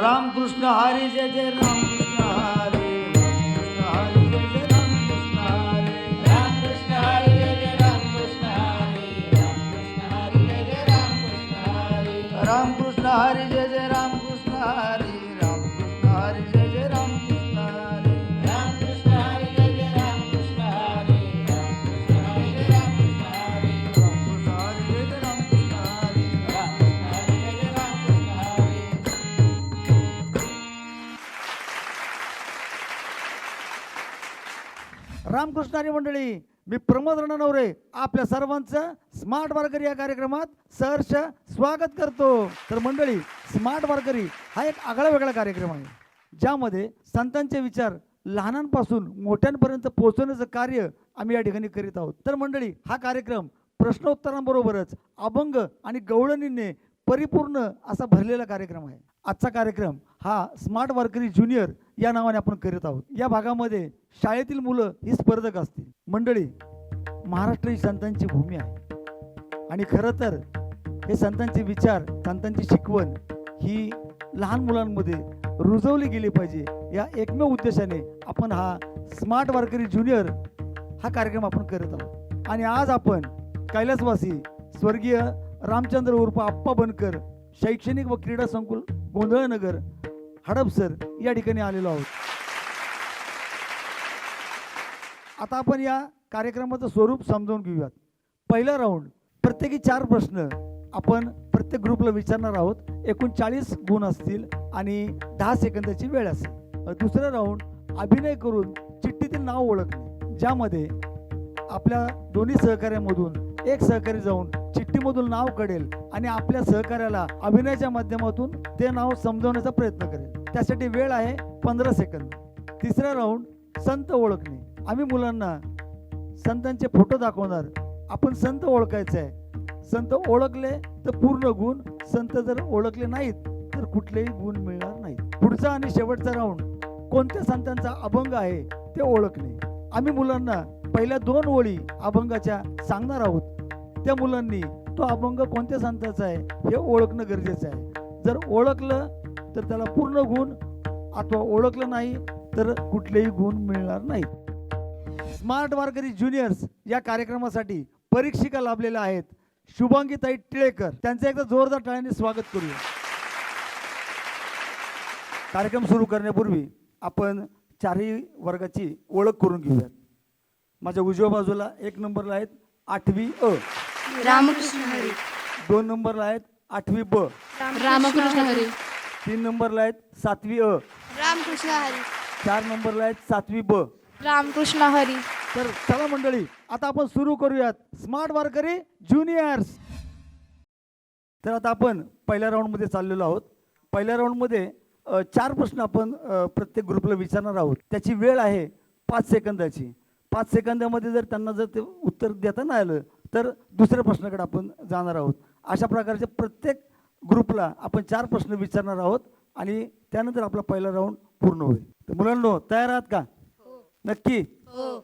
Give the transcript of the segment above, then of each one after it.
रामकृष्ण हरी जय जय राम रामकृष्णारी मंडळी मी प्रमोद रणनवरे आपल्या सर्वांचं स्मार्ट वारकरी या कार्यक्रमात सहर्ष स्वागत करतो. तर मंडळी स्मार्ट वारकरी हा एक आगळा वेगळा कार्यक्रम आहे ज्यामध्ये संतांचे विचार लहानांपासून मोठ्यांपर्यंत पोहोचवण्याचं कार्य आम्ही या ठिकाणी करीत आहोत. तर मंडळी हा कार्यक्रम प्रश्नोत्तरांबरोबरच अभंग आणि गवळणींनी परिपूर्ण असा भरलेला कार्यक्रम आहे. आजचा कार्यक्रम हा स्मार्ट वारकरी ज्युनियर या नावाने आपण करीत आहोत. या भागामध्ये शाळेतील मुलं ही स्पर्धक असतील. मंडळी महाराष्ट्र ही संतांची भूमी आहे. आणि खरं तर हे संतांचे विचार संतांची शिकवण ही लहान मुलांमध्ये रुजवली गेली पाहिजे. या एकमेव उद्देशाने आपण हा स्मार्ट वारकरी ज्युनियर हा कार्यक्रम आपण करत आहोत. आणि आज आपण कैलासवासी स्वर्गीय रामचंद्र उर्फ आप्पा बनकर शैक्षणिक व क्रीडा संकुल गोंधळनगर हडपसर या ठिकाणी आलेलो आहोत. आता आपण या कार्यक्रमाचं स्वरूप समजावून घेऊयात. पहिला राऊंड प्रत्येकी चार प्रश्न आपण प्रत्येक ग्रुपला विचारणार आहोत. एकूण चाळीस गुण असतील आणि दहा सेकंदाची वेळ असेल. दुसरा राऊंड अभिनय करून चिठ्ठीतील नाव ओळखणे ज्यामध्ये आपल्या दोन्ही सहकार्यामधून एक सहकारी जाऊन चिठ्ठीमधून नाव कळेल आणि आपल्या सहकार्याला अभिनयाच्या माध्यमातून ते नाव समजवण्याचा प्रयत्न करेल. त्यासाठी वेळ आहे पंधरा सेकंद. तिसरा राऊंड संत ओळखणे. आम्ही मुलांना संतांचे फोटो दाखवणार. आपण संत ओळखायचं आहे संत ओळखले तर पूर्ण गुण. संत जर ओळखले नाहीत तर कुठलेही गुण मिळणार नाहीत. पुढचा आणि शेवटचा राऊंड. कोणत्या संतांचा अभंग आहे ते ओळखणे. आम्ही मुलांना पहिल्या दोन ओळी अभंगाच्या सांगणार आहोत. त्या मुलांनी तो अभंग कोणत्या संतांचा आहे हे ओळखणं गरजेचं आहे. जर ओळखलं तर त्याला पूर्ण गुण अथवा ओळखलं नाही तर कुठलेही गुण मिळणार नाही स्मार्ट वारकरी ज्युनियर्स या कार्यक्रमासाठी परीक्षिका लाभलेल्या आहेत. शुभांगीताई टिळेकर त्यांचं एकदा जोरदार टाळ्याने स्वागत करूया. कार्यक्रम सुरू करण्यापूर्वी आपण चारही वर्गाची ओळख करून घेऊयात. माझ्या उजव्या बाजूला एक नंबरला आहेत आठवी अ. रामकृष्ण हरी. दोन नंबरला आहेत आठवी ब. रामकृष्ण हरी. तीन नंबरला आहेत सातवी अ. रामकृष्ण हरी. चार नंबरला आहेत सातवी ब. रामकृष्ण हरी. तर चला मंडळी आता आपण सुरू करूयात स्मार्ट वारकरी ज्युनियर्स. तर आता आपण पहिल्या राऊंडमध्ये चाललेलो आहोत. पहिल्या राऊंडमध्ये चार प्रश्न आपण प्रत्येक ग्रुपला विचारणार आहोत. त्याची वेळ आहे पाच सेकंदाची. पाच सेकंदामध्ये जर त्यांना जर ते उत्तर देता नाही आलं तर दुसऱ्या प्रश्नाकडे आपण जाणार आहोत. अशा प्रकारच्या प्रत्येक ग्रुपला आपण चार प्रश्न विचारणार आहोत आणि त्यानंतर आपला पहिला राऊंड पूर्ण होईल. तर मुलांनो तयार आहात का? नक्की? हो.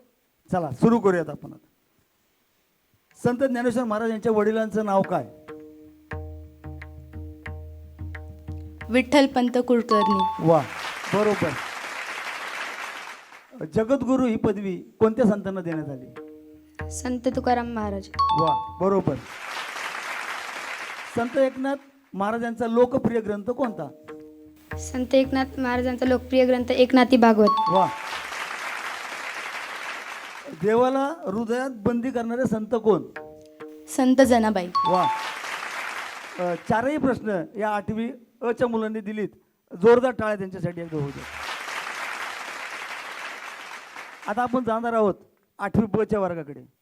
चला सुरू करूयात आपण संत ज्ञानेश्वर महाराज यांच्या वडिलांचं नाव काय? विठ्ठलपंत कुलकर्णी. वा बरोबर. जगद्गुरु ही पदवी कोणत्या संतांना देण्यात आली? संत तुकाराम महाराज. वा बरोबर. संत एकनाथ महाराजांचा लोकप्रिय ग्रंथ कोणता? संत एकनाथ महाराजांचा लोकप्रिय ग्रंथ एकनाथी भागवत. वा. देवाला हृदयात बंदी करणारे संत कोण? संत जनाबाई. वा. अ, चारही प्रश्न या आठवी अ च्या मुलांनी दिलीत. जोरदार टाळ्या त्यांच्यासाठी एकदा होऊ द्या. आता आपण जाणार आहोत आठवी ब च्या वर्गाकडे.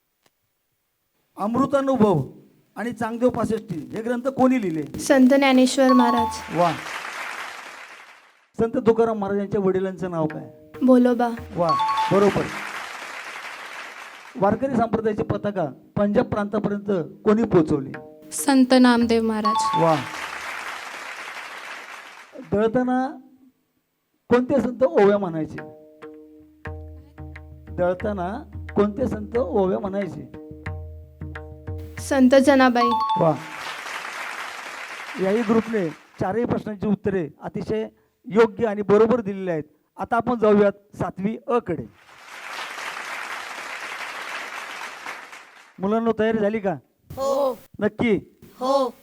अमृतानुभव आणि चांगदेव पासष्टी हे ग्रंथ कोणी लिहिले? संत ज्ञानेश्वर महाराज. वा. संत तुकाराम महाराजांच्या वडिलांचं नाव काय? भोलोबा वा बरोबर. वारकरी संप्रदायाची पताका पंजाब प्रांतापर्यंत कोणी पोहोचवली? संत नामदेव महाराज. वा. दळताना कोणते संत ओव्या म्हणायचे? दळताना कोणते संत ओव्या म्हणायचे? संत जनाबाई. वा. याही ग्रुपने चारही प्रश्नांची उत्तरे अतिशय योग्य आणि बरोबर दिलेली आहेत. आता आपण जाऊयात सातवी अ कडे. मुलांना तयारी झाली का? हो. नक्की? हो.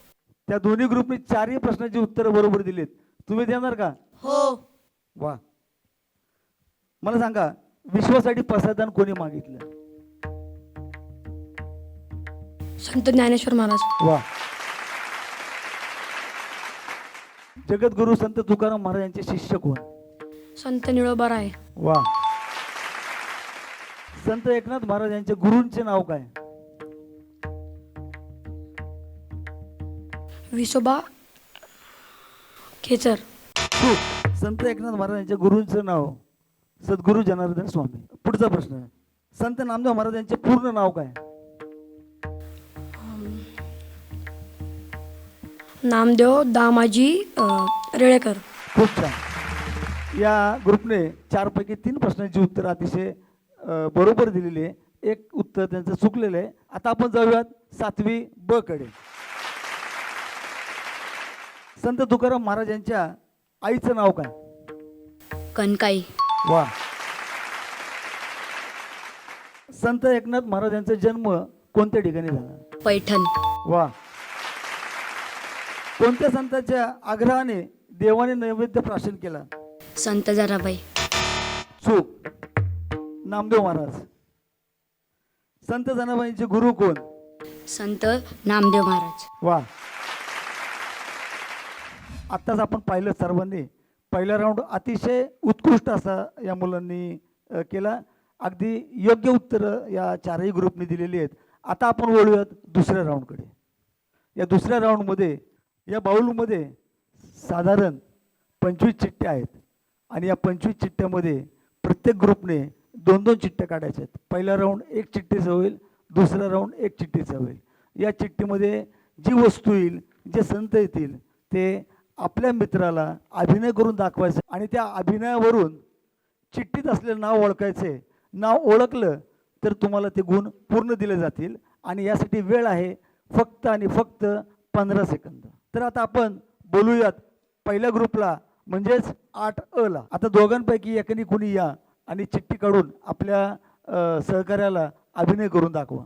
त्या दोन्ही ग्रुपने चारही प्रश्नांची उत्तरं बरोबर दिलीत. तुम्ही देणार का? हो. वा. मला सांगा विश्वासाठी प्रसाधन कोणी मागितलं? संत ज्ञानेश्वर महाराज. वा. जगद्गुरु संत तुकाराम महाराज यांचे शिष्य कोण? संत निळोबा राय. वा. संत एकनाथ महाराज यांच्या गुरूंचे नाव काय? विसोबा खेचर. चूक संत एकनाथ महाराज यांच्या गुरूंचं नाव. सद्गुरू जनार्दन स्वामी. पुढचा प्रश्न. संत नामदेव महाराज यांचे पूर्ण नाव काय? नामदेव दामाजी रेळेकर. खूप छान. या ग्रुपने चारपैकी तीन प्रश्नांची उत्तर अतिशय बरोबर दिलेली आहे. एक उत्तर त्यांचं चुकलेलं आहे. आता आपण जाऊयात सातवी ब कडे. संत तुकाराम महाराज यांच्या आईचं नाव काय? कनकाई वा. संत एकनाथ महाराज यांचा जन्म कोणत्या ठिकाणी झाला? पैठण. वा. कोणत्या संतांच्या आग्रहाने देवाने नैवेद्य प्राशन केला? संत जराबाई. चूक. नामदेव महाराज. संत जनाबाईंचे गुरु कोण? संत नामदेव महाराज. वा. आत्ताच आपण पाहिलं सर्वांनी. पहिला राऊंड अतिशय उत्कृष्ट असा या मुलांनी अ, केला. अगदी योग्य उत्तरं या चारही ग्रुपने दिलेली आहेत. आता आपण वळूयात दुसऱ्या राऊंडकडे या दुसऱ्या राऊंडमध्ये या बाऊलमध्ये साधारण पंचवीस चिठ्ठ्या आहेत. आणि या पंचवीस चिठ्ठ्यामध्ये प्रत्येक ग्रुपने दोन दोन चिठ्ठ्या काढायच्या आहेत. पहिला राऊंड एक चिठ्ठीचा होईल दुसरा राऊंड एक चिठ्ठीचा होईल. या चिठ्ठीमध्ये जी वस्तू येईल जे संत येतील ते आपल्या मित्राला अभिनय करून दाखवायचं आणि त्या अभिनयावरून चिठ्ठीत असलेलं नाव ओळखायचे. नाव ओळखलं तर तुम्हाला ते गुण पूर्ण दिले जातील. आणि यासाठी वेळ आहे फक्त आणि फक्त पंधरा सेकंद. तर आता आपण बोलूयात पहिल्या ग्रुपला म्हणजेच आठ अ ला. आता दोघांपैकी एकाने कुणी या आणि चिठ्ठी काढून आपल्या सहकार्याला अभिनय करून दाखवा.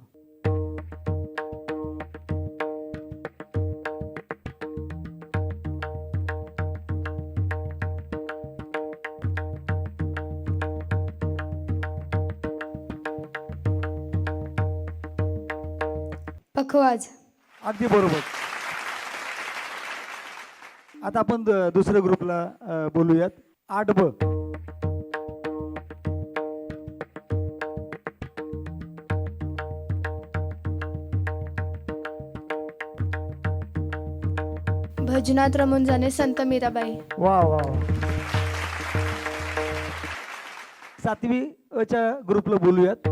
पखवाज अगदी बरोबर. आता आपण दुसऱ्या ग्रुपला बोलूयात. आठ ब भजनात रमून जाणे संत मीराबाई. वा वा वा. सातवी अ च्या ग्रुपला बोलूयात.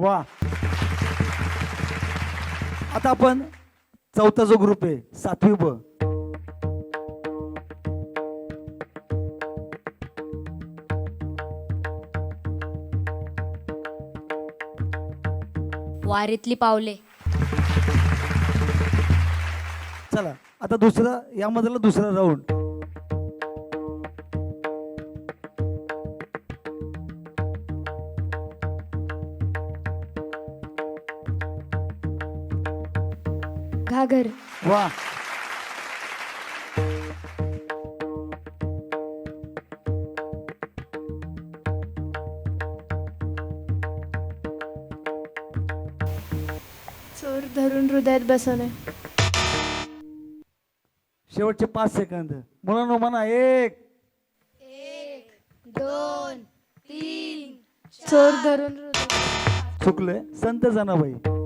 वा. आता आपण चौथा जो ग्रुप आहे सातवी ब. वारीतली पावले. चला आता दुसरा यामधला दुसरा राऊंड घागर. वा. चोर धरून हृदयात बसवणे शेवटचे पाच सेकंद. मुलांनो म्हणा एक. दोन तीन चोर. धरून हृदयात चुकलंय. संत जनाबाई.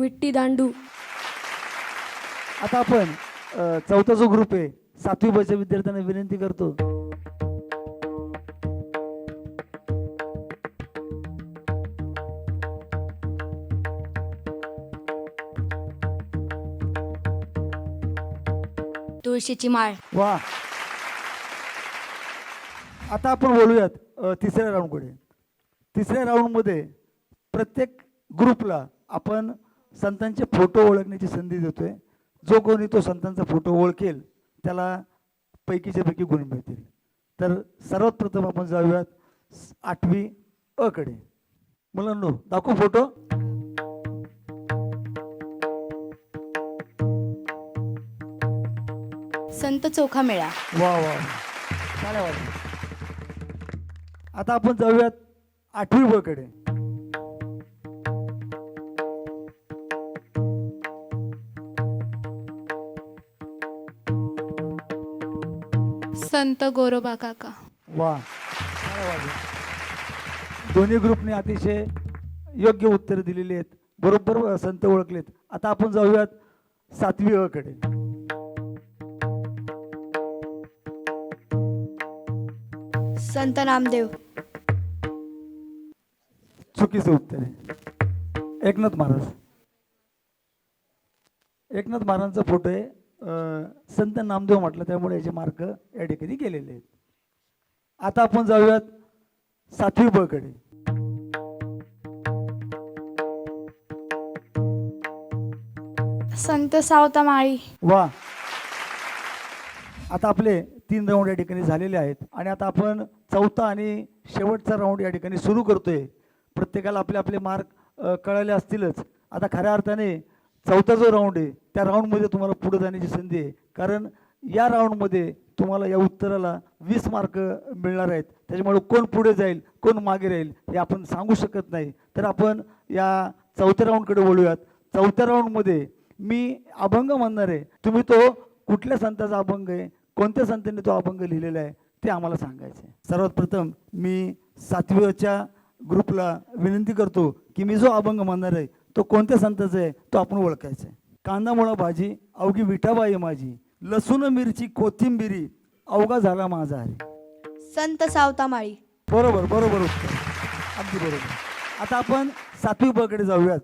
विट्टी दांडू. आता आपण अ, चौथा जो ग्रुप आहे सातवी बच्या विद्यार्थ्यांना विनंती करतो. तुळशीची माळ. वा. आता आपण बोलूयात अ, तिसऱ्या राऊंडकडे तिसऱ्या राऊंडमध्ये प्रत्येक ग्रुपला आपण संतांचे फोटो ओळखण्याची संधी देतोय. जो कोणी तो संतांचा फोटो ओळखेल त्याला पैकीच्या पैकी गुण मिळतील. तर सर्वात प्रथम आपण जाऊयात आठवी अ कडे. मुलांनो दाखवू फोटो. संत चोखा मेळा. वा वा आता आपण जाऊयात आठवी ब संत गोरोबा काका. वा. दोन्ही ग्रुपने अतिशय योग्य उत्तर दिलेली आहेत. बरोबर संत ओळखलेत. आता आपण जाऊयात सातवी अ कडे. संत नामदेव. चुकीचं उत्तर आहे. एकनाथ महाराज. एकनाथ महाराजांचा फोटो आहे. संत नामदेव म्हटलं त्यामुळे याचे मार्क या ठिकाणी गेलेले आहेत. आता आपण जाऊयात सातवी ब कडे संत सावता माळी वा. आता आपले तीन राऊंड या ठिकाणी झालेले आहेत आणि आता आपण चौथा आणि शेवटचा राऊंड या ठिकाणी सुरू करतोय. प्रत्येकाला आपले आपले मार्क कळाले असतीलच. आता खऱ्या अर्थाने चौथा जो राऊंड आहे त्या राऊंडमध्ये तुम्हाला पुढे जाण्याची संधी आहे. कारण या राऊंडमध्ये तुम्हाला या उत्तराला वीस मार्क मिळणार आहेत. त्याच्यामुळे कोण पुढे जाईल कोण मागे राहील हे आपण सांगू शकत नाही. तर आपण या चौथ्या राऊंडकडे वळूयात. चौथ्या राऊंडमध्ये मी अभंग म्हणणार आहे. तुम्ही तो कुठल्या संताचा अभंग आहे कोणत्या संतांनी तो अभंग लिहिलेला आहे ते आम्हाला सांगायचं आहे. सर्वात प्रथम मी सातवीच्या ग्रुपला विनंती करतो की मी जो अभंग म्हणणार आहे तो कोणत्या संताचा आहे? तो आपण ओळखायचा आहे. कांदा मुळा भाजी अवघी विठाबाई माझी. लसूण मिरची कोथिंबिरी अवघा झाला माझा हरी. संत सावता माळी बरोबर बरोबर उत्तर. अगदी बरोबर. आता आपण सातवी बकडे जाऊयात.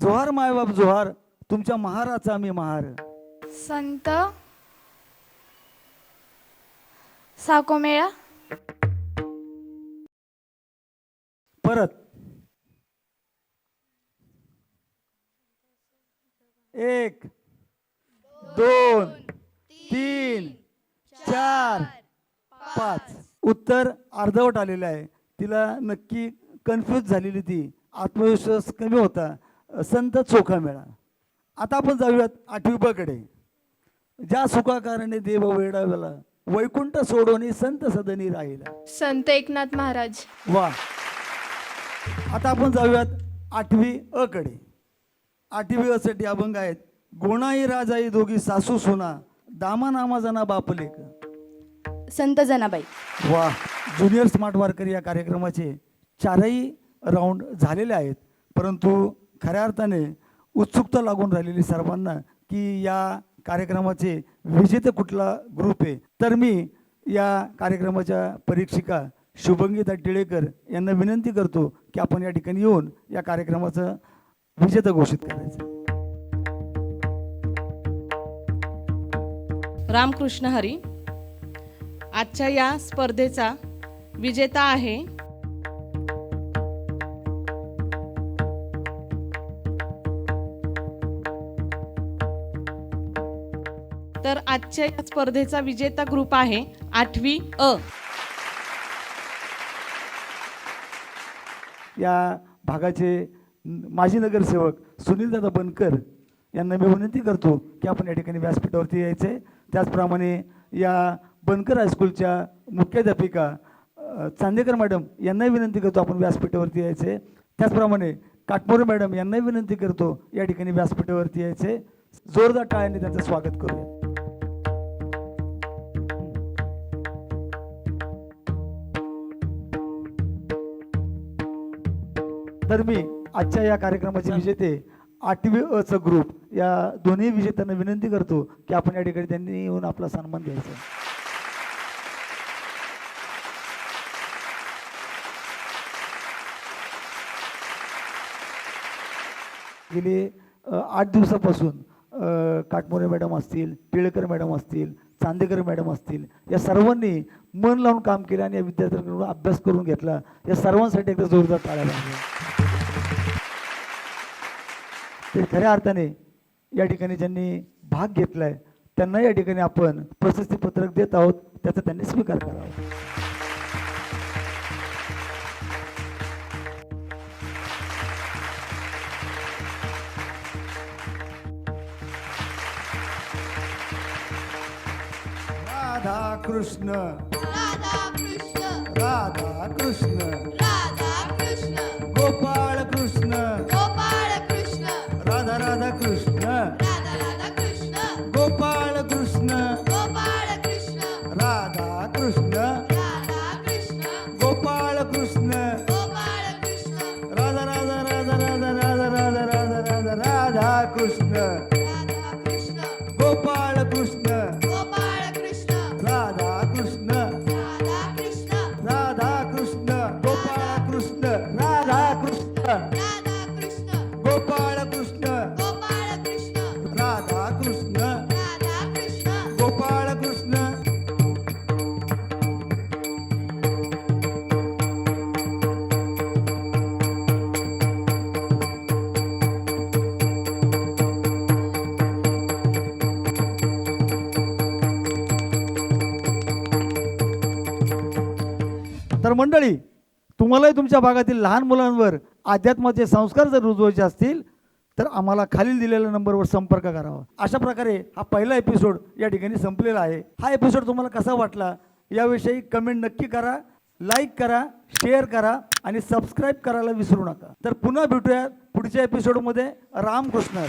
जोहार मायबाप जोहार तुमच्या महाराचा मी महार. संत साकोमेळा. परत. एक दोन तीन चार पाच. उत्तर अर्धवट आलेलं आहे. तिला नक्की कन्फ्यूज झालेली ती. आत्मविश्वास कमी होता. संत चोखा मेळा. आता आपण जाऊयात आठवी बकडे ज्या सुखाकारणे देव वेडावला वैकुंठ सोडवणी संत सदनी राहिला. संत एकनाथ महाराज. वा. आता आपण जाऊयात आठवी अ कडे आठवी अ साठी अभंग आहेत. गोणाई राजाई दोघी सासू सोना दामा नामा जना बापलेक संत जनाबाई. वा ज्युनियर स्मार्ट वारकरी या कार्यक्रमाचे चारही राऊंड झालेले आहेत. परंतु खऱ्या अर्थाने उत्सुकता लागून राहिलेली सर्वांना की या कार्यक्रमाचे विजेते कुठला ग्रुप आहे. तर मी या कार्यक्रमाच्या परीक्षिका शुभंगिता टिळेकर यांना विनंती करतो की आपण या ठिकाणी येऊन या कार्यक्रमाचं विजेता घोषित करायचं. रामकृष्ण हरी आजच्या या स्पर्धेचा विजेता आहे. तर आजच्या या स्पर्धेचा विजेता ग्रुप आहे आठवी अ. या भागाचे माजी नगरसेवक सुनीलदादा बनकर यांना मी विनंती करतो की आपण या ठिकाणी व्यासपीठावरती यायचं आहे त्याचप्रमाणे या बनकर हायस्कूलच्या मुख्याध्यापिका चांदेकर मॅडम यांनाही विनंती करतो आपण व्यासपीठावरती यायचं आहे त्याचप्रमाणे काटमोरे मॅडम यांनाही विनंती करतो या ठिकाणी व्यासपीठावरती यायचे जोरदार टाळ्यांनी त्यांचं स्वागत करूया. तर मी आजच्या या कार्यक्रमाचे विजेते आठवी अ च ग्रुप या दोन्ही विजेत्यांना विनंती करतो की आपण या ठिकाणी त्यांनी येऊन आपला सन्मान द्यायचा गेली आठ दिवसापासून काटमोरे मॅडम असतील टिळकर मॅडम असतील चांदेकर मॅडम असतील या सर्वांनी मन लावून काम केलं आणि या विद्यार्थ्यांकडून अभ्यास करून घेतला. या सर्वांसाठी एकदा जोरदार टाळ्या वाजवा. ते खऱ्या अर्थाने या ठिकाणी ज्यांनी भाग घेतलाय त्यांना या ठिकाणी आपण प्रशस्ती पत्रक देत आहोत त्याचा त्यांनी स्वीकार करावा राधा कृष्ण. राधा कृष्ण. गोपाळ গোপাল तर मंडळी तुम्हालाही तुमच्या भागातील लहान मुलांवर अध्यात्माचे संस्कार जर रुजवायचे असतील तर आम्हाला खालील दिलेल्या नंबरवर संपर्क करावा. अशा प्रकारे हा पहिला एपिसोड या ठिकाणी संपलेला आहे. हा एपिसोड तुम्हाला कसा वाटला याविषयी कमेंट नक्की करा लाईक करा शेअर करा आणि सबस्क्राईब करायला विसरू नका. तर पुन्हा भेटूया पुढच्या एपिसोडमध्ये रामकृष्ण